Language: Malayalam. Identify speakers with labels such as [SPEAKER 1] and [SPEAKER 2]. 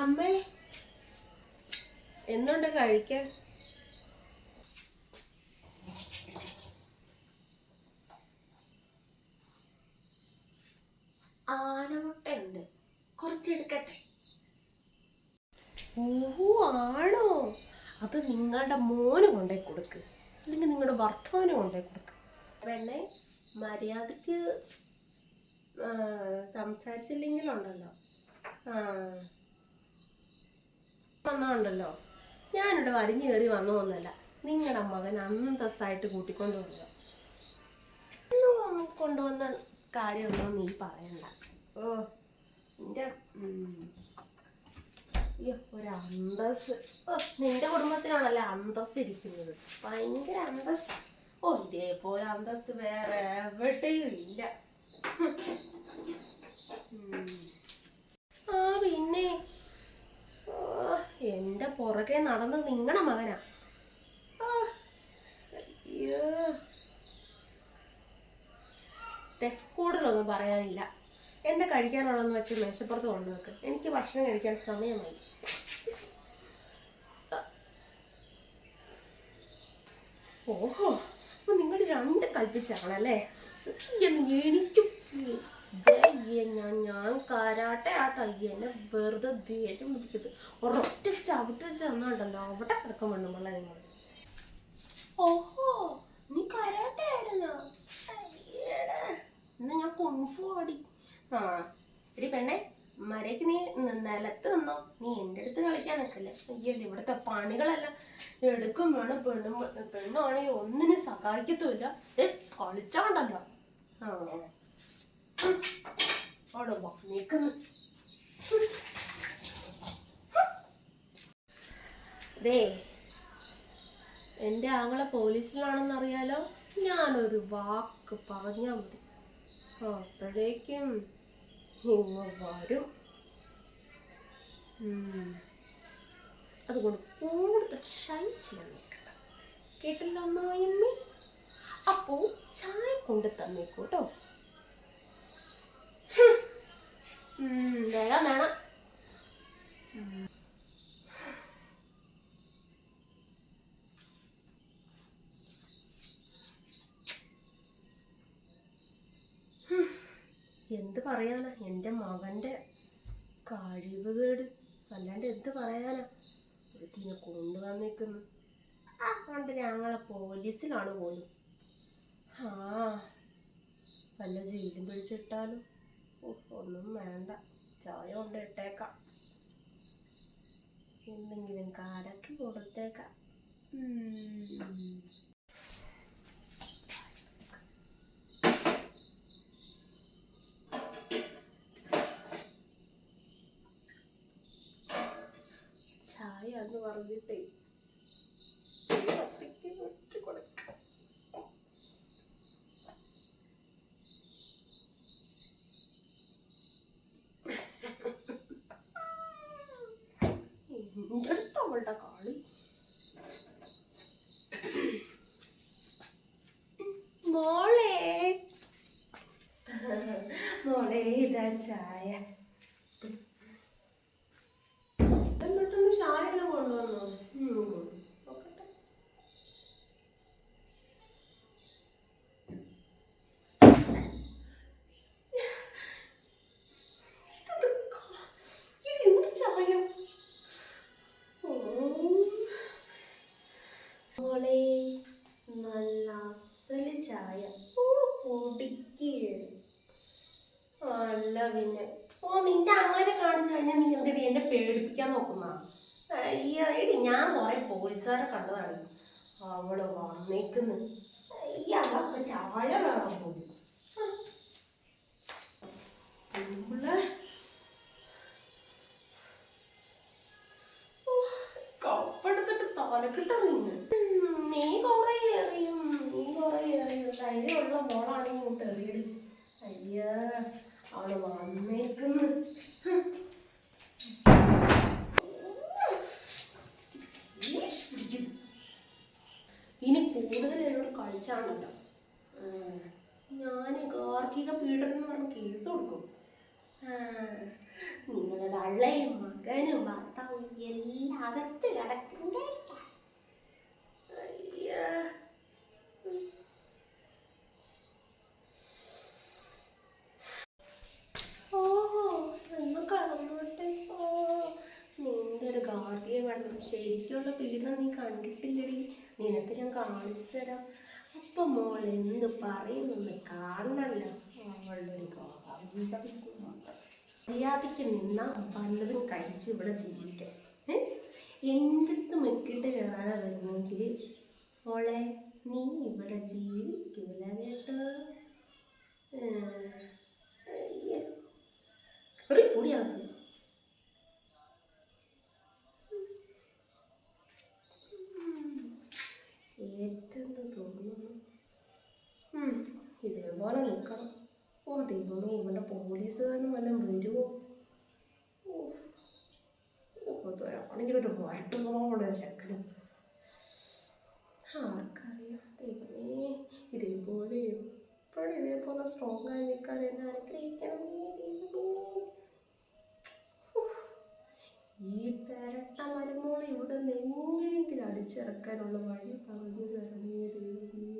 [SPEAKER 1] അമ്മേ. എന്തുണ്ട് കഴിക്കാൻ ആനമുട്ടയുണ്ട്. കുറച്ചെടുക്കട്ടെ ഓഹോ ആണോ? അത് നിങ്ങളുടെ മോന് കൊണ്ടേ കൊടുക്ക്. അല്ലെങ്കിൽ നിങ്ങളുടെ ഭർത്താവിന് കൊണ്ടേ കൊടുക്ക്. പെണ്ണെ മര്യാദയ്ക്ക് സംസാരിച്ചില്ലെങ്കിലുണ്ടല്ലോ. ആ. വന്നോണ്ടല്ലോ. ഞാനിവിടെ വരിഞ്ഞു കയറി വന്നതൊന്നുമല്ല. നിങ്ങളുടെ മകൻ അന്തസ്സായിട്ട് കൂട്ടിക്കൊണ്ടു വന്നു കൊണ്ടുവന്ന കാര്യമൊന്നും നീ പറയണ്ട. ഓ നിന്റെ ഒരു അന്തസ് ഓ നിന്റെ കുടുംബത്തിനാണല്ലേ അന്തസ് ഇരിക്കുന്നത്? ഭയങ്കര അന്തസ് ഓ ഇതേപോലെ അന്തസ് വേറെ എവിടെയും ഇല്ല. ആ പിന്നെ പുറകെ നടന്ന് നിങ്ങളുടെ മകനാ. കൂടുതലൊന്നും പറയാനില്ല. എന്നെ കഴിക്കാനുള്ളതെന്ന് വെച്ച് മേശപ്പുറത്ത് കൊണ്ടുവെക്ക്. എനിക്ക് ഭക്ഷണം കഴിക്കാൻ സമയമായി. ഓഹോ അപ്പൊ നിങ്ങൾ രണ്ട് കൽപ്പിച്ചാണല്ലേ എനിക്ക് ഞാൻ ഞാൻ കാരാട്ടെ ആട്ടോ. എന്നെ വെറുതെ ദേഷ്യം പിടിച്ചത് ഒരൊറ്റ ചവിട്ട് വെച്ച് തന്നുണ്ടല്ലോ. അവിടെ കിടക്കാൻ വേണ്ടുമ്പോൾ നിങ്ങൾ ഓഹോ നീ കരാട്ടെ ഞാൻ ആടി. ആ എടി പെണ്ണെ മരയ്ക്ക് ന- നിലത്ത് നിന്നോ? നീ എന്റെ അടുത്ത് കളിക്കാൻ നിൽക്കല്ലേ? അയ്യല്ലേ ഇവിടുത്തെ പണികളെല്ലാം എടുക്കും വേണം. പെണ്ണും പെണ്ണാണെങ്കിൽ ഒന്നിനും സഹായിക്കത്തുമില്ല. ഏ കളിച്ചാണ്ടല്ലോ. ആ. ദേ എന്റെ ആങ്ങളെ പോലീസിലാണെന്ന് അറിയാലോ ഞാനൊരു വാക്ക് പറഞ്ഞാൽ മതി. അപ്പോഴേക്കും ഇങ്ങ് വരും. അതുകൊണ്ട് കൂടുതൽ ഷൈ ചെയ്യാൻ നിൽക്കണ്ട കേട്ടില്ല അമ്മായിയമ്മേ അപ്പോ ചായ കൊണ്ട് തന്നേക്കൂട്ടോ വേഗം വേണം. എന്ത് പറയാനാ? എന്റെ മകന്റെ കഴിവുകേട്. അല്ലാണ്ട് എന്ത് പറയാനാ? ഇതിനെ കൊണ്ടുവന്നേക്കുന്നു അതുകൊണ്ട് ഞങ്ങളെ പോലീസിലാണ് പോലും ആ വല്ല ജയിലും പിടിച്ചിട്ടാലും ഒന്നും വേണ്ട. ചായ കൊണ്ട് ഇട്ടേക്കാം എന്തെങ്കിലും കലക്കി കൊടുത്തേക്കാം. ചായ എന്ന് പറഞ്ഞിട്ടേ. കളി? ചായ. എന്നിട്ടൊന്ന് ചായ എല്ലാം കൊണ്ടുവന്നോ? ഞാൻ കുറെ പോലീസുകാരെ കണ്ടതാണ്. അവൾ വന്നേക്കുന്നു. അയ്യ അവർക്ക് ചായ വേണം പോലും. കപ്പെടുത്തിട്ട് തലക്കിട്ടറിഞ്ഞു നീ കൊറേ എറിയും. നീ കൊറേ എറിയും. ധൈര്യമുള്ള മോളാണെങ്കിൽ ഇങ്ങോട്ട് എറിയടി അയ്യ അവൾ വന്നേക്കുന്നു. കളിച്ചാണല്ലോ ഞാൻ ഗാർഹിക പീഡനം എന്ന് പറഞ്ഞ് കേസ് കൊടുക്കും. നിങ്ങളത് അള്ളയും മകനും ഭർത്താവും എല്ലാം അകത്ത് കിടക്കണ്ടേ? ശരിക്കുള്ള പീഡനം നീ കണ്ടിട്ടില്ലടി. നിനക്ക് ഞാൻ കാണിച്ചു തരാം. അപ്പൊ മോൾ എന്ത് പറയുന്നെന്ന് കാണണല്ലോ. മര്യാദയ്ക്ക് നിന്നാ വല്ലതും കഴിച്ച് ഇവിടെ ജീവിക്കാം. എന്തിട്ട് മെക്കിട്ട് കയറാതെ വരുന്നെങ്കിൽ മോളെ നീ ഇവിടെ ജീവിക്കില്ല കേട്ടോ ഏ, അയ്യ. എടി, പൊടിയാക്ക്. ഏറ്റെന്ന് തോന്നുന്നു ഉം, ഇതേപോലെ നിൽക്കണം ഓ ദൈവമേ ഇവിടെ പോലീസുകാരനും വല്ലതും വരുമോ ആണെങ്കിൽ ഒരു വയറ്റ് സ്വഭാവമുള്ള ചെക്കനും ആർക്കറിയാം. ദൈവമേ ഇതേപോലെ എപ്പോഴും ഇതേപോലെ സ്ട്രോങ് ആയി നിൽക്കാൻ എന്നെ അനുഗ്രഹിക്കണമേ. ഈ പെരട്ട മരുമോളെ ഇവിടെ എങ്ങനെയെങ്കിലും അടിച്ചിറക്കാനുള്ള വഴി പറഞ്ഞു തരണേ ദൈവമേ.